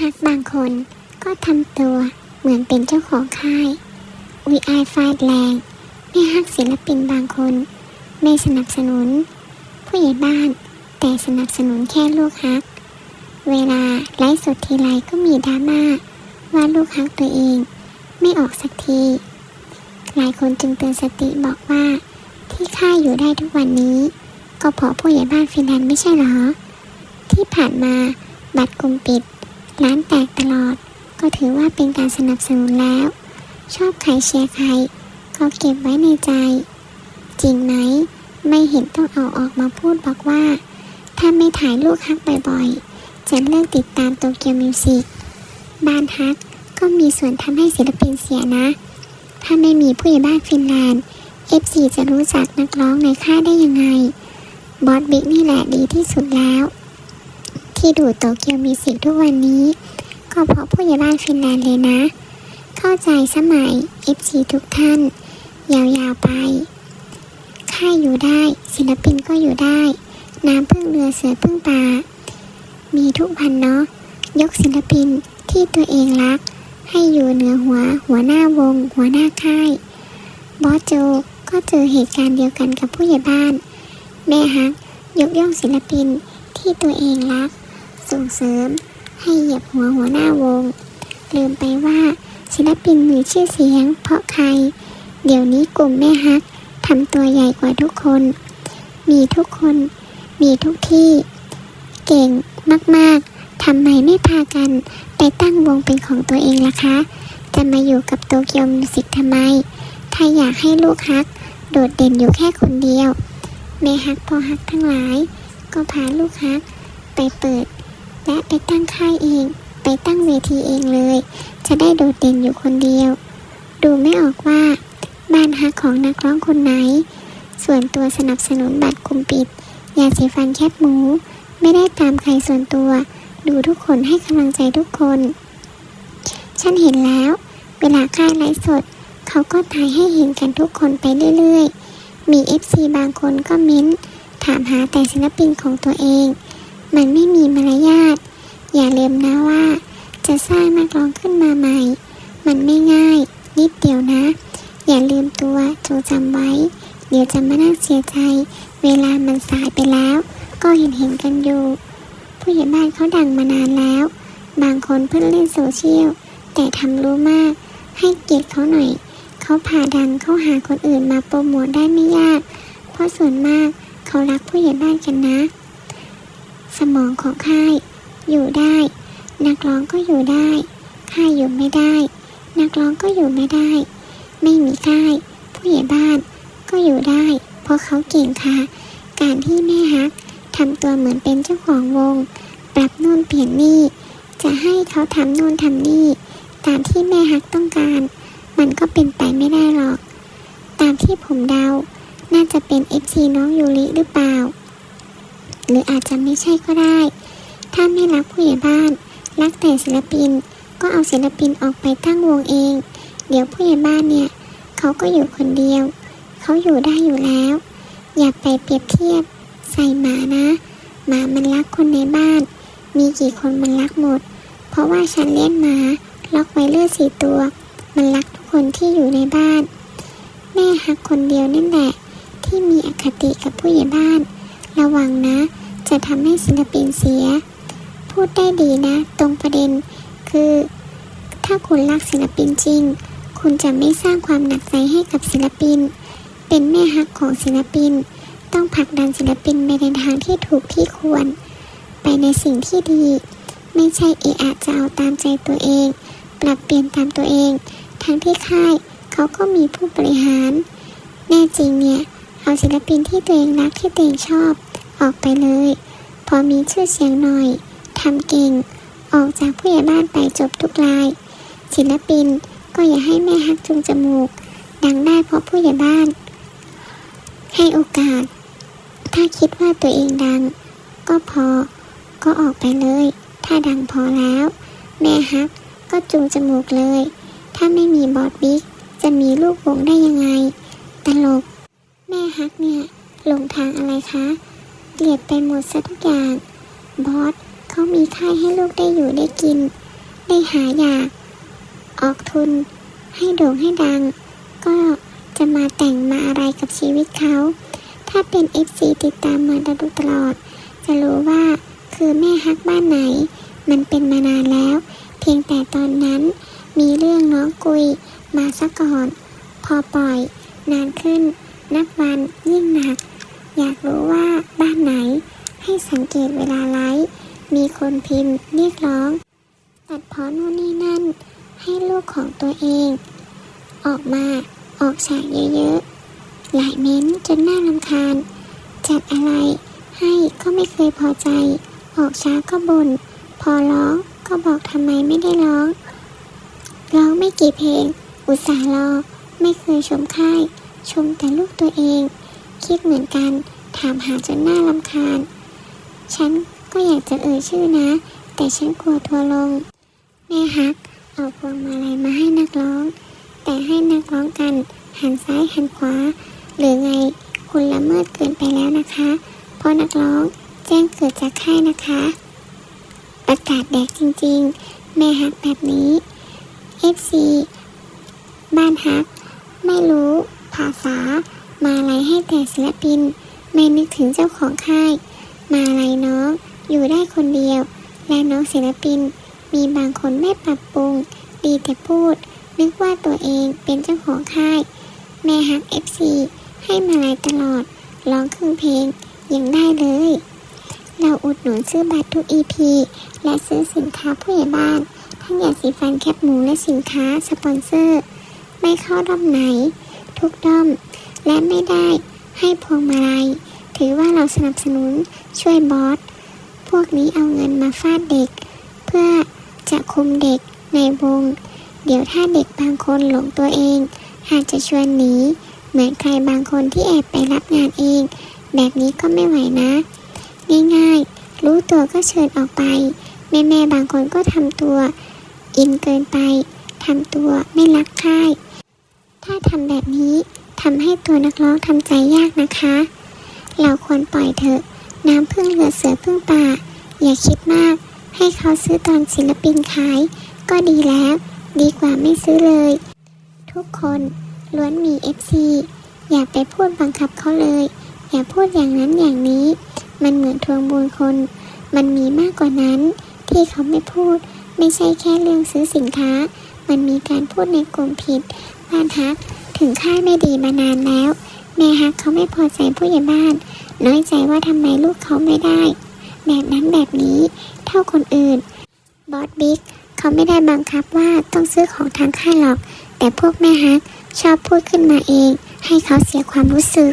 ฮักบางคน ก็ทำตัวเหมือนเป็นเจ้าของค่ายอุยอฟาดแรงแม่ฮักศิลปินบางคน ไม่สนับสนุน ผู้ใหญ่บ้าน แต่สนับสนุนแค่ลูกฮัก เวลาไลฟ์สดทีไรก็มีดราม่าว่าลูกฮักตัวเอง ไม่ออกสักที หลายคนจึงเตือนสติบอกว่า ที่ค่ายอยู่ได้ทุกวันนี้ ก็เพราะผู้ใหญ่บ้านฟินแลนด์ไม่ใช่เหรอ ที่ผ่านมาบัตรกลุ่มปิด ร้านแตกตลอด ก็ถือว่าเป็นการสนับสนุนแล้ว ชอบใครเชียร์ใคร ก็เก็บไว้ในใจ จริงไหม ไม่เห็นต้องเอาออกมาพูดบอกว่า ถ้าไม่ถ่ายลูกฮักบ่อยๆ จะเลิกติดตามโตเกียวมิวสิกบ้านฮักก็มีส่วนทำให้ศิลปินเสียนะ ถ้าไม่มีผู้ใหญ่บ้านฟินแลนด์ FC จะรู้จักนักร้องในค่ายได้ยังไง บอสบิ๊กนี่แหละดีที่สุดแล้ว ที่ดูโตเกียวมิวสิกทุกวันนี้ ก็เพราะผู้ใหญ่บ้านฟินแลนด์เลยนะ เข้าใจสมัย FC ทุกท่าน ยาวๆไป ค่ายอยู่ได้ ศิลปินก็อยู่ได้ น้ำพึ่งเรือเสือพึ่งปลามีทุกวันเนาะ ยกศิลปินที่ตัวเองรัก ให้อยู่เหนือหัว หัวหน้าวง หัวหน้าค่าย บอสโจก็เจอเหตุการณ์เดียวกันกับผู้ใหญ่บ้าน แม่ฮักยกย่องศิลปินที่ตัวเองรัก ส่งเสริม ให้เหยียบหัวหัวหน้าวง ลืมไปว่าศิลปินมีชื่อเสียง เพราะใคร เดี๋ยวนี้กลุ่มแม่ฮักทำตัวใหญ่กว่าทุกคน มีทุกคน มีทุกที่ เก่งมากๆทำไมไม่พากันไปตั้งวงเป็นของตัวเองล่ะคะ จะมาอยู่กับโตเกียวมิวสิกทำไม ถ้าอยากให้ลูกฮัก โดดเด่นอยู่แค่คนเดียวแม่ฮักพอฮักทั้งหลาย ก็พาลูกฮัก ไปเปิด และไปตั้งค่ายเอง ไปตั้งเวทีเองเลย จะได้โดดเด่นอยู่คนเดียว ดูไม่ออกว่าบ้านฮักของนักร้องคนไหน ส่วนตัวสนับสนุนบัตรคุมปิด ยาสีฟันแคบหมู ไม่ได้ตามใครส่วนตัว ดูทุกคนให้กำลังใจทุกคน ฉันเห็นแล้ว เวลาค่ายไลฟ์สด เขาก็ถ่ายให้เห็นกันทุกคนไปเรื่อยๆ มี FC บางคนก็เม้น ถามหาแต่ศิลปินของตัวเอง มันไม่มีมารยาท อย่าลืมนะว่า จะสร้างนักร้องขึ้นมาใหม่ มันไม่ง่าย นิดเดียวนะ อย่าลืมตัวจงจำไว้ เดี๋ยวจะมานั่งเสียใจ เวลามันสายไปแล้ว ก็เห็นเห็นๆกันอยู่ ผู้ใหญ่บ้านเขาดังมานานแล้ว บางคนเพิ่งเล่นโซเชียลแต่ทำรู้มาก ให้เกียรติเขาหน่อย เขาพาดังเข้าหาคนอื่นมาโปรโมทได้ไม่ยาก เพราะส่วนมากเขารักผู้ใหญ่บ้านกันนะ สมองของค่าย อยู่ได้ นักร้องก็อยู่ได้ค่ายอยู่ไม่ได้ นักร้องก็อยู่ไม่ได้ ไม่มีค่าย ผู้ใหญ่บ้านก็อยู่ได้ เพราะเขาเก่งค่ะ การที่แม่ฮักทำตัวเหมือนเป็นเจ้าของวง ปรับนู่นเปลี่ยนนี่ จะให้เขาทำนู่นทำนี่ ตามที่แม่ฮักต้องการ มันก็เป็นไปไม่ได้หรอก ตามที่ผมเดา น่าจะเป็น FC น้องยูริหรือเปล่า หรืออาจจะไม่ใช่ก็ได้ ถ้าไม่รักผู้ใหญ่บ้าน รักแต่ศิลปิน ก็เอาศิลปินออกไปตั้งวงเอง เดี๋ยวผู้ใหญ่บ้านเนี่ย เขาก็อยู่คนเดียว เขาอยู่ได้อยู่แล้ว อย่าไปเปรียบเทียบ ใส่หมานะ หมามันรักคนในบ้าน มีกี่คนมันรักหมด เพราะว่าฉันเลี้ยงหมา ล็อกไว้เลือดสี่ตัว มันรักทุกคนที่อยู่ในบ้าน แม่ฮักคนเดียวนั่นแหละ ที่มีอคติกับผู้ใหญ่บ้าน ระวังนะ จะทำให้ศิลปินเสีย พูดได้ดีนะ ตรงประเด็น คือ ถ้าคุณรักศิลปินจริง คุณจะไม่สร้างความหนักใจให้กับศิลปิน เป็นแม่ฮักของศิลปิน ต้องผลักดันศิลปินไปในทางที่ถูกที่ควร ไปในสิ่งที่ดี ไม่ใช่เอะอะจะเอาตามใจตัวเอง ปรับเปลี่ยนตามตัวเอง ทั้งที่ค่ายเขาก็มีผู้บริหาร แน่จริงเนี่ยเอาศิลปินที่ตัวเองรักที่ตัวเองชอบ ออกไปเลย พอมีชื่อเสียงหน่อย ทำเก่ง ออกจากผู้ใหญ่บ้านไปจบทุกราย ศิลปินก็อย่าให้แม่ฮักจุงจมูก ดังได้เพราะผู้ใหญ่บ้าน ให้โอกาส ถ้าคิดว่าตัวเองดัง ก็พอ ก็ออกไปเลย ถ้าดังพอแล้ว แม่ฮักก็จูงจมูกเลย ถ้าไม่มีบอสบิ๊กจะมีลูกวงได้ยังไง ตลก แม่ฮักเนี่ยหลงทางอะไรคะ เกลียดไปหมดซะทุกอย่าง บอส เขามีค่ายให้ลูกได้อยู่ได้กิน ได้หายา ออกทุน ให้โด่งให้ดัง ก็จะมาแต่งมาอะไรกับชีวิตเขา ถ้าเป็น FC ติดตามมาดยตลอด จะรู้ว่าคือแม่ฮักบ้านไหน มันเป็นมานานแล้ว เพียงแต่ตอนนั้น มีเรื่องน้องกุยมาซะก่อน พอปล่อย นานขึ้น นับวันยิ่งหนัก อยากรู้ว่าบ้านไหน ให้สังเกตเวลาไลฟ์ มีคนพิมพ์เรียกร้อง ตัดเพอนู่นนี่นั่น ให้ลูกของตัวเอง ออกมาออกฉากเยอะๆ หลายเม้นจนน่ารำคาญจัดอะไรให้ก็ไม่เคยพอใจ ออกช้าก็บน่นพอร้องก็บอกทำไมไม่ได้ร้อง ร้องไม่กี่เพลง อุตส่าห์รอ ไม่เคยชมค่าย ชมแต่ลูกตัวเอง คิดเหมือนกัน ถามหาจนน่ารำคาญ ฉัน ก็อยากจะเอ่ยชื่อนะ แต่ฉันกลัวทัวร์ลง แม่ฮัก เอาพวงมาลัยมาให้นักร้อง แต่ให้นักร้องกัน หันซ้ายหันขวา หรือไง คุณละเมิดเกินไปแล้วนะคะ เพราะนักร้องแจ้งเกิดจากค่ายนะคะ ประกาศแดกจริงๆ แม่ฮักแบบนี้ FC บ้านฮัก ไม่รู้ภาษา มาอะไรให้แต่ศิลปิน ไม่นึกถึงเจ้าของค่าย มาอะไรน้อง อยู่ได้คนเดียว และน้องศิลปิน มีบางคนไม่ปรับปรุง ดีแต่พูด นึกว่าตัวเองเป็นเจ้าของค่าย แม่ฮัก FC ให้มาลายตลอด ร้องครึ่งเพลงยังได้เลย เราอุดหนุนซื้อบัตรทุก EP และซื้อสินค้าผู้ใหญ่บ้าน ทั้งยาสีฟันแคปหมูและสินค้าสปอนเซอร์ ไม่เข้าด้อมไหน ทุกด้อม และไม่ได้ให้พวงมาลัย ถือว่าเราสนับสนุนช่วยบอส พวกนี้เอาเงินมาฟาดเด็ก เพื่อจะคุมเด็กในวง เดี๋ยวถ้าเด็กบางคนหลงตัวเอง อาจจะชวนหนี เหมือนใครบางคนที่แอบไปรับงานเอง แบบนี้ก็ไม่ไหวนะ ง่ายๆ รู้ตัวก็เชิญออกไป แม่ๆบางคนก็ทำตัว อินเกินไปทำตัวไม่รักค่ายถ้าทำแบบนี้ทำให้ตัวนักร้องทำใจยากนะคะ เราควรปล่อยเถอะ น้ำพึ่งเรือเสือพึ่งป่า อย่าคิดมาก ให้เขาซื้อตอนศิลปินขาย ก็ดีแล้ว ดีกว่าไม่ซื้อเลย ทุกคนล้วนมี FC อย่าไปพูดบังคับเขาเลย อย่าพูดอย่างนั้นอย่างนี้ มันเหมือนทวงบุญคน มันมีมากกว่านั้น ที่เขาไม่พูด ไม่ใช่แค่เรื่องซื้อสินค้า มันมีการพูดในกลุ่มผิดบ้านฮักถึงค่ายไม่ดีมานานแล้วแม่ฮักเขาไม่พอใจผู้ใหญ่บ้าน น้อยใจว่าทำไมลูกเขาไม่ได้ แบบนั้นแบบนี้เท่าคนอื่น บอสบิ๊กเขาไม่ได้บังคับว่าต้องซื้อของทางค่ายหรอก แต่พวกแม่ฮักชอบพูดขึ้นมาเอง ให้เขาเสียความรู้สึก